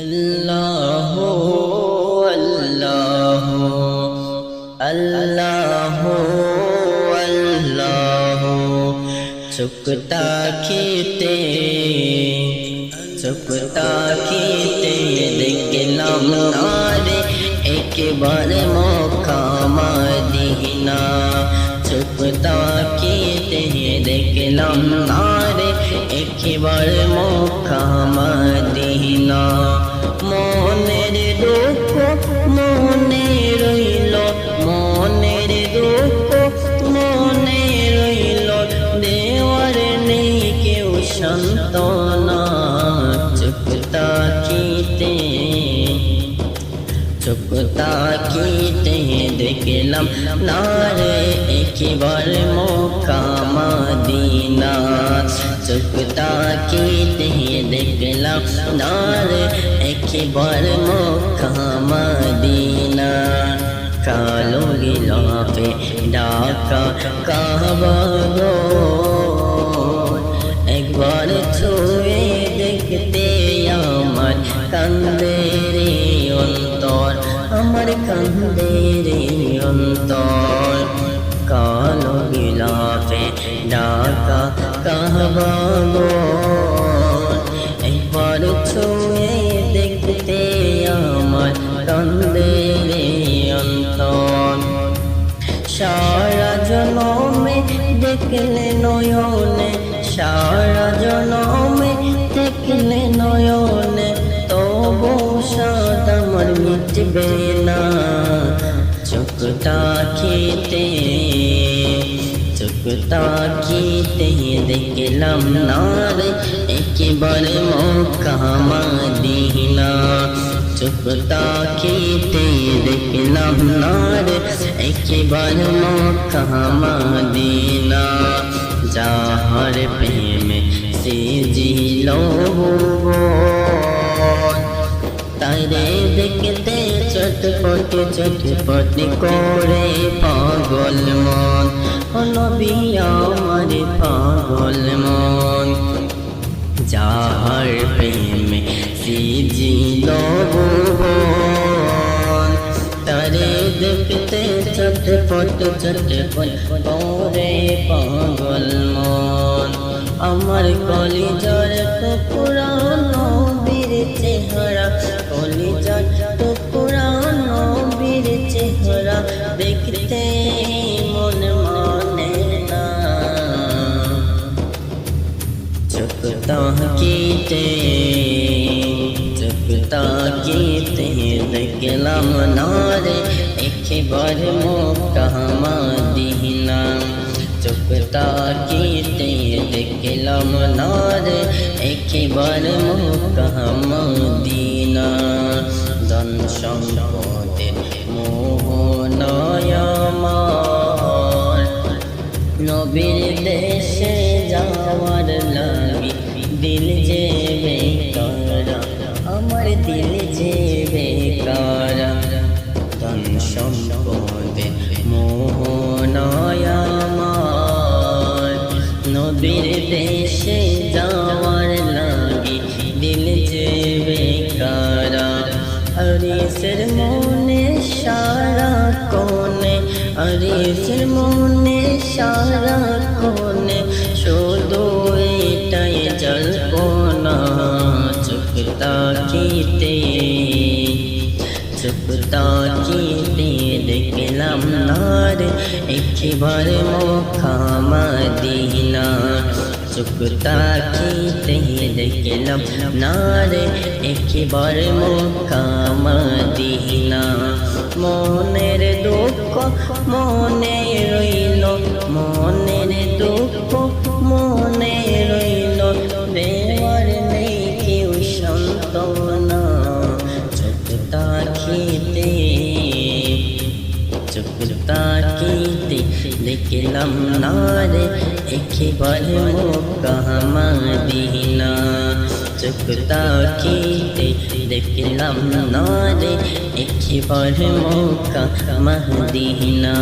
আল্লাহ আল্লাহ আল্লাহ আল্লাহ চুকতা খিতে চুকতা খিতে দেখলাম নারে একবার মক্কা মদিনা চুকতা খিতে দেখলাম নারে একবার মক্কা মদিনা মনের দুঃখ মনে রইল, মনের দুঃখ মনে রইল। দেওয়ার নেই কেউ সন্তনা চুপতা কিতে চুপতা কিতে দেখলাম নারে, একবার মক্কা মদিনা চুপতা কিতে দেখলাম নারে, একবার মক্কা মদিনা কালো গিলাফে ডাকা কাবা একবার ছুঁয়ে দেখতে আমার কান্দের অন্তর, আমার অন্তর কালো গিলাফে ডাকা গো একবার ছুঁয়ে দেখতে আমার কান্দের অন্তর। সারা জনমে দেখলে নয়নে, সারা জনমে দেখলে নয়নে, তবু সাদ আমার মিটবে না। চোখটা খেতে খেতে দেখলাম না রে একেবারে মক্কা মদিনা চুপতা খেতে দেখলাম না রে একবার মক্কা মদিনা যাহার প্রেমে সে জিল তাইরে দেখতে চটপট চটপট করে পাগল মন নবী আমার পাগল মন। যাহার প্রেমে সিজিল তারে দেখতে চটপট চটপট করে পাগল মন। আমার কলিজার টুকরা কীতে চুপ কীতে দেখলাম না রে একবার মুখটা আমার দিহিনা চুপ দেখলাম না রে একবার মুখটা আমার দিনা ধন সম্পদের মোহনায় নবীর দেশে যাওয়ার লাল দিল যে বেকারা আমার দিল যে বেকারা ধন সম্পদে মোহনয়ামার নবীর দেশে যাওয়ার লাগি দিল যে বেকারা আরিসের মনে সারা কোনে আরিসের মনে সারা চুকতা কিতে চুকতা কিতে দেখলাম নার একবার মক্কা মদিনা চুকতা কিতে দেখলাম নার একবার মক্কা মদিনা মনের দুঃখ মনে রইল মনের দুঃখ খেতে দেখলাম না রে একবার মক্কা মদিনা চুকতা খেতে দেখলাম না রে একবার মক্কা মদিনা